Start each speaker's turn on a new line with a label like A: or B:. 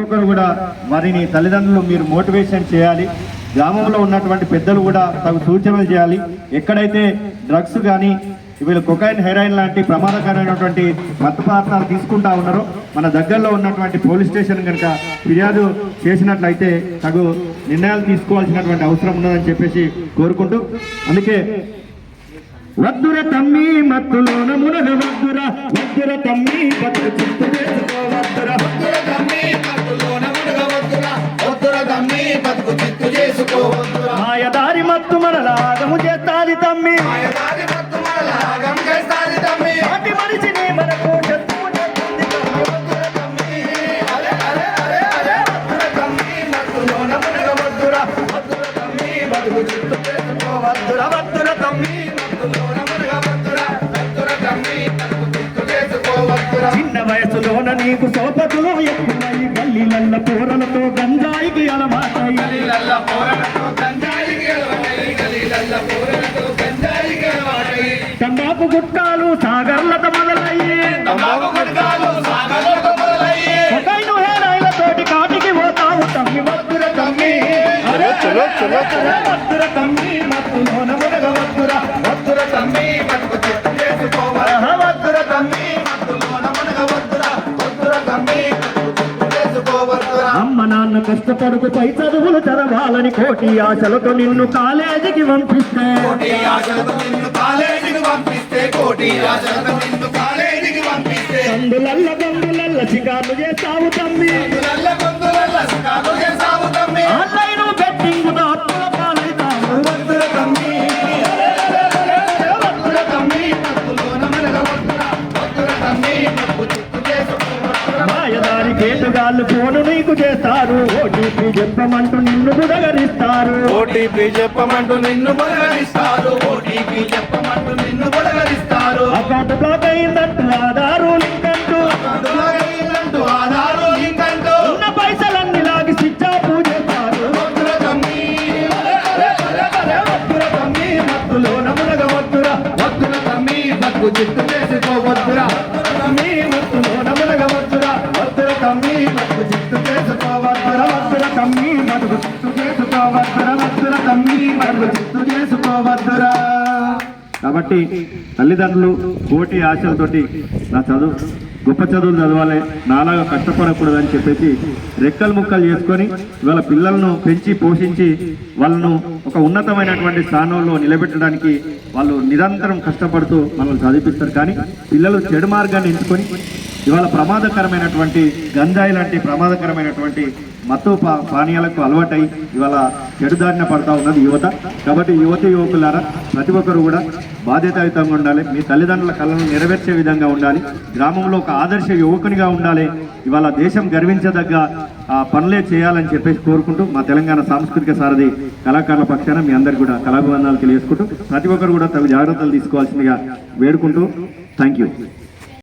A: ఒక్కొక్కరు కూడా వారిని తల్లిదండ్రులు మీరు మోటివేషన్ చేయాలి. గ్రామంలో ఉన్నటువంటి పెద్దలు కూడా తగు సూచనలు చేయాలి. ఎక్కడైతే డ్రగ్స్ కానీ వీళ్ళు కొకైన్ హెరాయిన్ లాంటి ప్రమాదకరమైనటువంటి మత్తు పదార్థాలు తీసుకుంటా ఉన్నారో మన దగ్గరలో ఉన్నటువంటి పోలీస్ స్టేషన్ కనుక ఫిర్యాదు చేసినట్లయితే తగు నిర్ణయాలు తీసుకోవాల్సినటువంటి అవసరం ఉన్నదని చెప్పేసి కోరుకుంటూ అందుకే వద్దుర తమ్మి మత్తులోన మునగ వద్దురా. భక్తు మన లాగము చేస్తాది తమ్మి
B: బతుకు చిత్తు చేసుకోవద్దురా.
A: చిన్న వయసులోన నీకు సోపతులు ఎక్కువై గల్లీలల్ల పూరలతో గంజాయికి అలవాటై
B: గలీలల్ల పోరలతో గంజాయికి
A: గుట్కాలు సాగర్లత మొదలయ్యి. హేరాయిలతోటి కాటికి పోతావు తమ్మి వద్దుర తమ్మి. అరే చలో చలో చలో. వద్దుర తమ్మి మత్తులోన మునగవద్దుర
B: వద్దుర తమ్మి మత్తులోన.
A: అమ్మ కష్టపడుకు పై చదువులు చదవాలని కోటి ఆశలతో నిన్ను కాలేజీకి పంపిస్తే.
B: కోటి ఆశలతో నిన్ను కాలేజీకి పంపిస్తే. కోటి ఆశలతో నిన్ను కాలేజీకి పంపిస్తే.
A: గందులల్ల చేస్తావు తమ్మి. కేటుగాళ్ళు ఫోను నీకు చేస్తారు. ఓటీపీ చెప్పమంటూ నిన్ను బుడగరిస్తారు.
B: ఓటీపీ చెప్పమంటూ నిన్ను బలగరిస్తారు ఓటీపీ చెప్పమంటూ నిన్ను బలగరిస్తారు
A: అకౌంట్ బ్లాక్ అయిందంటూ ఆధారు లింక్ అంటూ
B: ఆధారు లింకంటూ.
A: ఉన్న పైసలన్నీ లాగి స్విచ్ ఆఫ్ చేస్తారు.
B: అరే, అరే, అరే, వద్దుర తమ్మి బతుకు చిత్తు చేసుకోవద్దురా చేసుకోవద్దురా తమ్మి చిత్తు చేసుకోవద్దురా.
A: కాబట్టి తల్లిదండ్రులు కోటి ఆశలతోటి నా చదువు గొప్ప చదువులు చదవాలి నాలాగా కష్టపడకూడదని చెప్పేసి రెక్కలు ముక్కలు చేసుకొని వాళ్ళ పిల్లలను పెంచి పోషించి వాళ్ళను ఒక ఉన్నతమైనటువంటి స్థానంలో నిలబెట్టడానికి వాళ్ళు నిరంతరం కష్టపడుతూ మనల్ని చదివిస్తారు కానీ పిల్లలు చెడు మార్గాన్ని ఎంచుకొని ఇవాళ ప్రమాదకరమైనటువంటి గంజాయి లాంటి ప్రమాదకరమైనటువంటి మత్తు పా- పానీయాలకు అలవాటై ఇవాళ చెడుదారిన పడతా ఉన్నది యువత. కాబట్టి యువతి యువకులారా ప్రతి ఒక్కరు కూడా బాధ్యతాయుతంగా ఉండాలి. మీ తల్లిదండ్రుల కళను నెరవేర్చే విధంగా ఉండాలి. గ్రామంలో ఒక ఆదర్శ యువకునిగా ఉండాలి. ఇవాళ దేశం గర్వించదగ్గ ఆ, పనులే చేయాలని చెప్పేసి కోరుకుంటూ మా తెలంగాణ సాంస్కృతిక సారథి కళాకారుల పక్షాన మీ అందరికీ కూడా కళాభివందనాలు తెలియజేసుకుంటూ ప్రతి ఒక్కరు కూడా తగు జాగ్రత్తలు తీసుకోవాల్సిందిగా వేడుకుంటూ థ్యాంక్ యూ